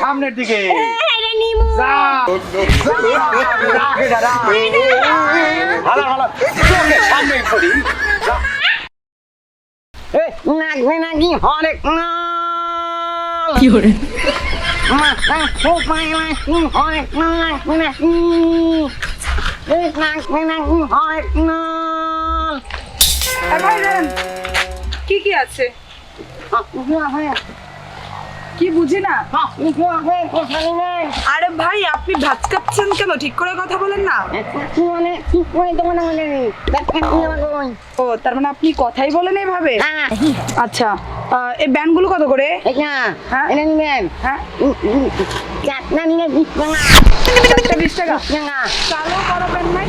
সামনের দিকে। সামনে নাকি হরেক না কি হরে? নাকি হরেক না নাকি নাগবে নাকি হরেক না কি কি আছে? কি বুঝি না? আরে ভাই আপনি ভাচকাচ্ছেন কেন? ঠিক করে কথা বলেন না। ও তার মানে আপনি কথাই বলেন আচ্ছা এই ব্যান্ডগুলো কত করে? হ্যাঁ? হ্যাঁ বিশ টাকা। কালো বড় ব্যান্ড নাই?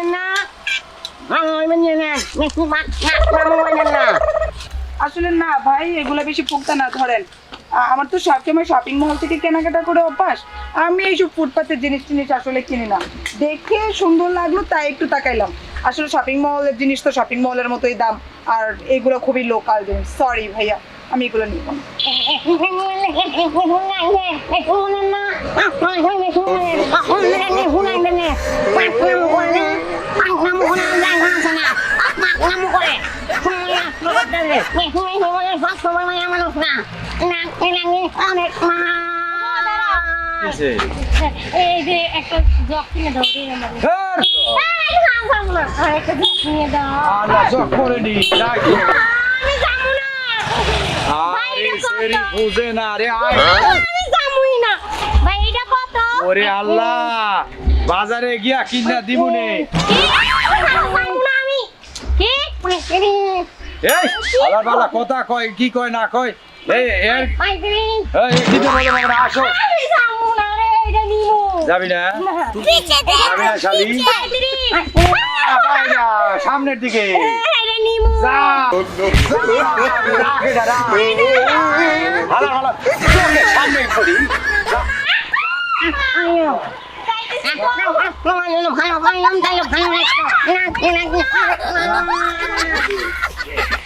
আসলে না ভাই এগুলো বেশি পুক্তা না ধরেন আমার তো সবসময় শপিং মল থেকে কেনাকাটা করে অভ্যাস। আমি এইসব ফুটপাতের জিনিস টিনিস আসলে কিনি না। দেখে সুন্দর লাগল তাই একটু তাকাইলাম। আসলে শপিং মলের জিনিস তো শপিং মলের মতোই দাম আর এগুলো খুবই লোকাল জিনিস। সরি ভাইয়া আমি এগুলো নিব না। এই যে করে নি আল্লাহ বাজারে গিয়া কিনা দিবুনে কি কি এই আলার বালা কথা কয় কি কয় না কয় এই এর এই কি তো বলে বাবা আসো যাবি না দে না শালি সামনের দিকে সামনে ভালো Yeah.